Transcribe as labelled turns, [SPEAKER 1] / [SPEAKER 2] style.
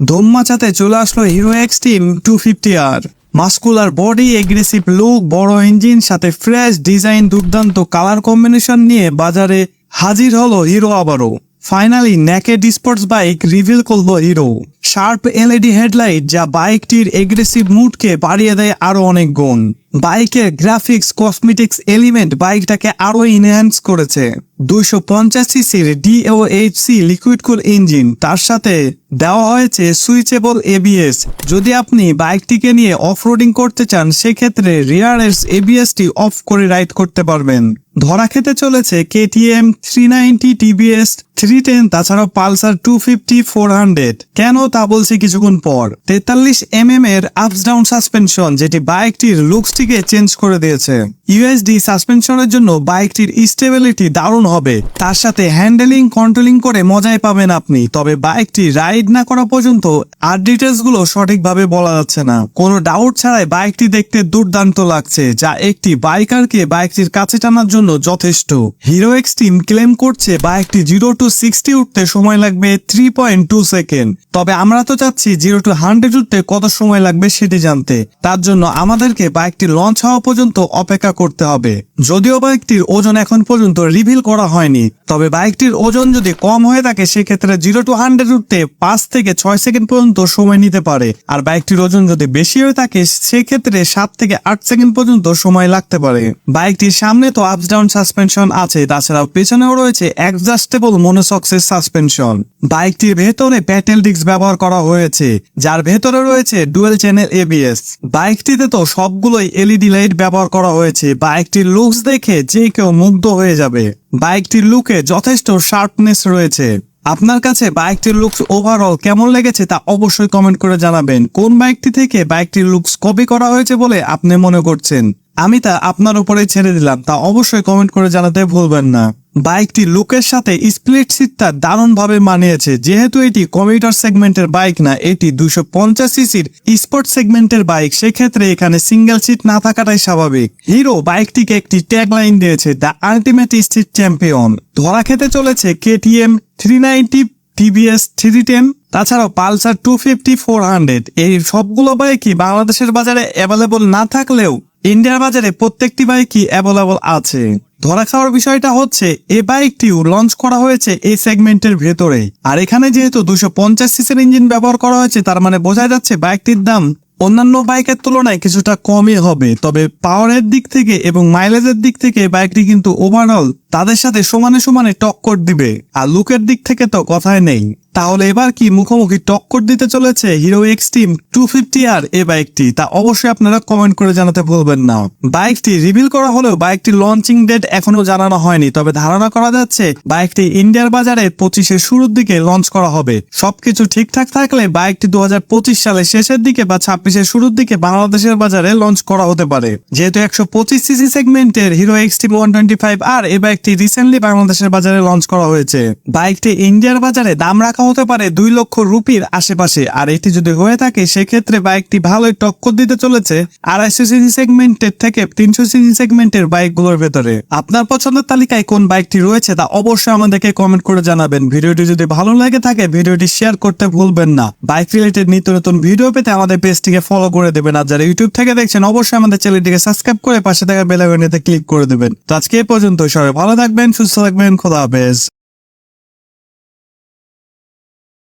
[SPEAKER 1] দম মাচাতে চলে আসলো Hero Xtreme two fifty আর মাস্কুলার বডি এগ্রেসিভ লুক বড় ইঞ্জিন সাথে ফ্রেশ ডিজাইন দুর্দান্ত কালার কম্বিনেশন নিয়ে বাজারে হাজির হলো হিরো আবারও। Finally naked sports bike reveal করল হিরো শার্প এলইডি হেডলাইট যা বাইকটির এগ্রেসিভ মুডকে বাড়িয়ে দেয় আরও অনেক গুণ। বাইকের গ্রাফিক্স কসমেটিক্স এলিমেন্ট বাইকটাকে আরও ইনহ্যান্স করেছে। দুইশো পঞ্চাশ সিসির ডিওএইচসি লিকুইড কুল ইঞ্জিন তার সাথে দেওয়া হয়েছে সুইচেবল এবিএস যদি আপনি বাইকটিকে নিয়ে অফরোডিং করতে চান, সেক্ষেত্রে রিয়ারের এবিএসটি অফ করে রাইড করতে পারবেন। ধরা খেতে চলেছে KTM three ninety TVS three ten তাছাড়াও Pulsar two fifty four hundred কেন তা বলছি কিছুক্ষণ পর? তেতাল্লিশ এম এম এর আপস ডাউন সাসপেনশন যেটি বাইকটির লুকসটিকে চেঞ্জ করে দিয়েছে। ইউএসডি সাসপেনশনের জন্য বাইকটির স্টেবিলিটি দারুণ হবে। তার সাথে হ্যান্ডেলিং কন্ট্রোলিং করে মজাই পাবেন আপনি। তবে বাইকটি রাইড না করা পর্যন্ত আর ডিটেলসগুলো সঠিকভাবে বলা যাচ্ছে না। কোনো ডাউট ছাড়াই বাইকটি দেখতে দুর্দান্ত লাগছে, যা একটি বাইকারকে বাইকটির কাছে টানার জন্য যথেষ্ট। হিরো এক্সট্রিম ক্লেম করছে বাইকটি জিরো টু সিক্সটি উঠতে সময় লাগবে থ্রি পয়েন্ট টু সেকেন্ড। তবে আমরা তো চাচ্ছি জিরো টু হান্ড্রেড উঠতে কত সময় লাগবে সেটি জানতে। তার জন্য আমাদেরকে বাইকটি লঞ্চ হওয়া পর্যন্ত অপেক্ষা করতে হবে। যদিও বাইকটির ওজন এখন পর্যন্ত রিভিল করা হয়নি, তবে বাইকটির ওজন যদি কম হয়ে থাকে সেক্ষেত্রে জিরো টু হান্ড্রেড উঠতে পাঁচ থেকে ছয় সেকেন্ড পর্যন্ত সময় নিতে পারে। আর বাইকটির ওজন যদি বেশি হয়ে থাকে, সেক্ষেত্রে সাত থেকে আট সেকেন্ড পর্যন্ত সময় লাগতে পারে। বাইকটির সামনে তো আপস ডাউন সাসপেনশন আছে। তাছাড়াও পেছনেও রয়েছে অ্যাডজাস্টেবল মনোসক্সের সাসপেনশন বাইকটির ভেতরে প্যাটেল ডিস্ক ব্যবহার করা হয়েছে, যার ভেতরে রয়েছে ডুয়েল চ্যানেল এবিএস বাইকটিতে তো সবগুলোই এলইডি লাইট ব্যবহার করা হয়েছে। বাইকটির লুকস দেখে যে কেউ মুগ্ধ হয়ে যাবে। বাইকটির লুকে যথেষ্ট শার্পনেস রয়েছে। আপনার কাছে বাইকটির লুকস ওভারঅল কেমন লেগেছে তা অবশ্যই কমেন্ট করে জানাবেন। কোন বাইকটি থেকে বাইকটির লুকস কপি করা হয়েছে বলে আপনি মনে করছেন? আমি তা আপনার উপরে ছেড়ে দিলাম, তা অবশ্যই কমেন্ট করে জানাতে ভুলবেন না। বাইকটি লুকের সাথে স্প্লিট সিটটা দারুণভাবে মানিয়েছে, যেহেতু এটি কমিউটার সেগমেন্টের বাইক না, এটি দুশো পঞ্চাশ সিসির স্পোর্ট সেগমেন্টের বাইক, সেক্ষেত্রে এখানে সিঙ্গেল সিট না থাকাটাই স্বাভাবিক। হিরো বাইকটিকে একটি ট্যাগ লাইন দিয়েছে দ্য আলটিমেট স্ট্রিট চ্যাম্পিয়ন ধরা খেতে চলেছে KTM three ninety TVS three ten তাছাড়াও Pulsar two fifty four hundred এই সবগুলো বাইকই বাংলাদেশের বাজারে অ্যাভেলেবল না থাকলেও ইন্ডিয়ার বাজারে প্রত্যেকটি বাইকই অ্যাভেলেবল আছে। ধরা খাওয়ার বিষয়টা হচ্ছে এই বাইকটিও লঞ্চ করা হয়েছে এই সেগমেন্টের ভেতরে। আর এখানে যেহেতু দুশো পঞ্চাশ সিসির ইঞ্জিন ব্যবহার করা হয়েছে, তার মানে বোঝা যাচ্ছে বাইকটির দাম অন্যান্য বাইকের তুলনায় কিছুটা কমই হবে। তবে পাওয়ারের দিক থেকে এবং মাইলেজের দিক থেকে বাইকটি কিন্তু ওভারঅল তাদের সাথে সমানে সমানে টক্কর দিবে। আর লুকের দিক থেকে তো কথাই নেই। তাহলে এবার কি মুখোমুখি টক্কর দিতে চলেছে হিরো এক্সট্রিম টু ফিফটি আর এই বাইকটি? তা অবশ্যই আপনারা কমেন্ট করে জানাতে ভুলবেন না। বাইকটি রিভিল করা হলেও বাইকটি লঞ্চিং ডেট এখনও জানানো হয়নি। তবে ধারণা করা যাচ্ছে বাইকটি ইন্ডিয়ার বাজারে পঁচিশের শুরুর দিকে লঞ্চ করা হবে। সবকিছু ঠিকঠাক থাকলে বাইকটি দু সালে শেষের দিকে বা ছাব্বিশের শুরুর দিকে বাংলাদেশের বাজারে লঞ্চ করা হতে পারে। যেহেতু একশো পঁচিশ সিসি সেগমেন্টের Hero Xtreme one twenty five আর এ বাইকটি রিসেন্টলি বাংলাদেশের বাজারে লঞ্চ করা হয়েছে। বাইকটি ইন্ডিয়ার বাজারে দাম রাখা হতে পারে দুই লক্ষ রুপির আশেপাশে। আর এটি যদি হয়ে থাকে, সেক্ষেত্রে বাইকটি ভালোই টক্কর দিতে চলেছে আড়াইশো সিসি সেগমেন্টের থেকে তিনশো সিসি সেগমেন্টের বাইকগুলোর ভেতরে। আপনার পছন্দের তালিকায় কোন বাইকটি রয়েছে তা অবশ্যই আমাদেরকে কমেন্ট করে জানাবেন। ভিডিওটি যদি ভালো লাগে থাকে, ভিডিওটি শেয়ার করতে ভুলবেন না। বাইক রিলেটেড নিত্য নতুন ভিডিও পেতে আমাদের পেজটিকে ফলো করে দেবেন। আর যারা ইউটিউব থেকে দেখছেন, অবশ্যই আমাদের চ্যানেলটিকে সাবস্ক্রাইব করে পাশে থাকা বেল আইকনেতে ক্লিক করে দেবেন। তো আজকে এই পর্যন্ত সবাই ভালো থাকবেন, সুস্থ থাকবেন, খোদা হাফেজ।